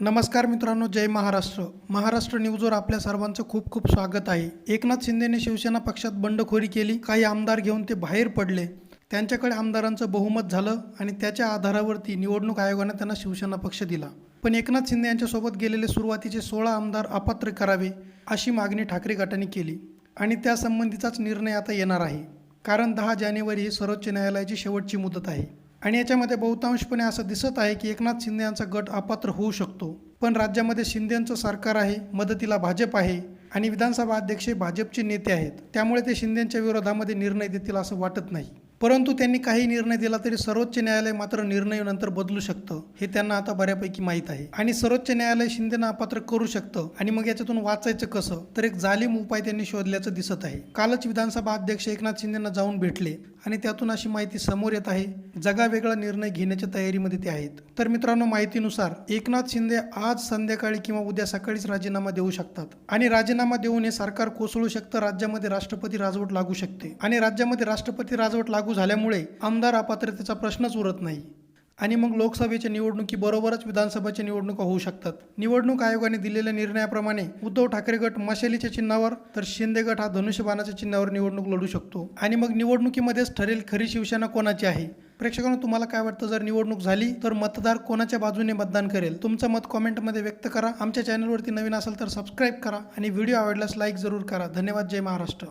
नमस्कार मित्रांनो जय महाराष्ट्र. महाराष्ट्र न्यूजवर आपल्या सर्वांचं खूप खूप स्वागत आहे. एकनाथ शिंदेने शिवसेना पक्षात बंडखोरी केली. काही आमदार घेऊन ते बाहेर पडले. त्यांच्याकडे आमदारांचं बहुमत झालं आणि त्याच्या आधारावरती निवडणूक आयोगाने त्यांना शिवसेना पक्ष दिला. पण एकनाथ शिंदे यांच्यासोबत गेलेले सुरुवातीचे सोळा आमदार अपात्र करावे अशी मागणी ठाकरे गटाने केली. आणि त्यासंबंधीचाच निर्णय आता येणार आहे. कारण दहा जानेवारी ही सर्वोच्च न्यायालयाची शेवटची मुदत आहे. आणि याच्यामध्ये बहुतांशपणे असं दिसत आहे की एकनाथ शिंदे यांचा गट अपात्र होऊ शकतो. पण राज्यामध्ये शिंदेचं सरकार आहे मदतीला भाजप आहे आणि विधानसभा अध्यक्ष हे भाजपचे नेते आहेत. त्यामुळे ते शिंदेच्या विरोधामध्ये निर्णय देतील असं वाटत नाही. परंतु त्यांनी काही निर्णय दिला तरी सर्वोच्च न्यायालय मात्र निर्णय नंतर बदलू शकतं हे त्यांना आता बऱ्यापैकी माहीत आहे. आणि सर्वोच्च न्यायालय शिंदेना नापात्र करू शकतं आणि मग याच्यातून वाचायचं कसं? तर एक जालीम उपाय त्यांनी शोधल्याचं दिसत आहे. कालच विधानसभा अध्यक्ष एकनाथ शिंदेना जाऊन भेटले आणि त्यातून अशी माहिती समोर येत आहे जगावेगळा निर्णय घेण्याच्या तयारीमध्ये ते आहेत. तर मित्रांनो माहितीनुसार एकनाथ शिंदे आज संध्याकाळी किंवा उद्या सकाळीच राजीनामा देऊ शकतात. आणि राजीनामा देऊन हे सरकार कोसळू शकतं राज्यामध्ये राष्ट्रपती राजवट लागू शकते. आणि राज्यामध्ये राष्ट्रपती राजवट लागू लागू झाल्यामुळे आमदार अपात्रतेचा प्रश्नच उरत नाही. आणि मग लोकसभेच्या निवडणुकीबरोबरच विधानसभेच्या निवडणुका होऊ शकतात. निवडणूक आयोगाने दिलेल्या निर्णयाप्रमाणे उद्धव ठाकरे गट मशालीच्या चिन्हावर तर शिंदे गट हा धनुष्यबाणाच्या चिन्हावर निवडणूक लढू शकतो. आणि मग निवडणुकीमध्येच ठरेल खरी शिवसेना कोणाची आहे? प्रेक्षकांना तुम्हाला काय वाटतं? जर निवडणूक झाली तर मतदार कोणाच्या बाजूने मतदान करेल? तुमचं मत कॉमेंटमध्ये व्यक्त करा. आमच्या चॅनलवरती नवीन असेल तर सबस्क्राईब करा आणि व्हिडिओ आवडल्यास लाईक जरूर करा. धन्यवाद. जय महाराष्ट्र.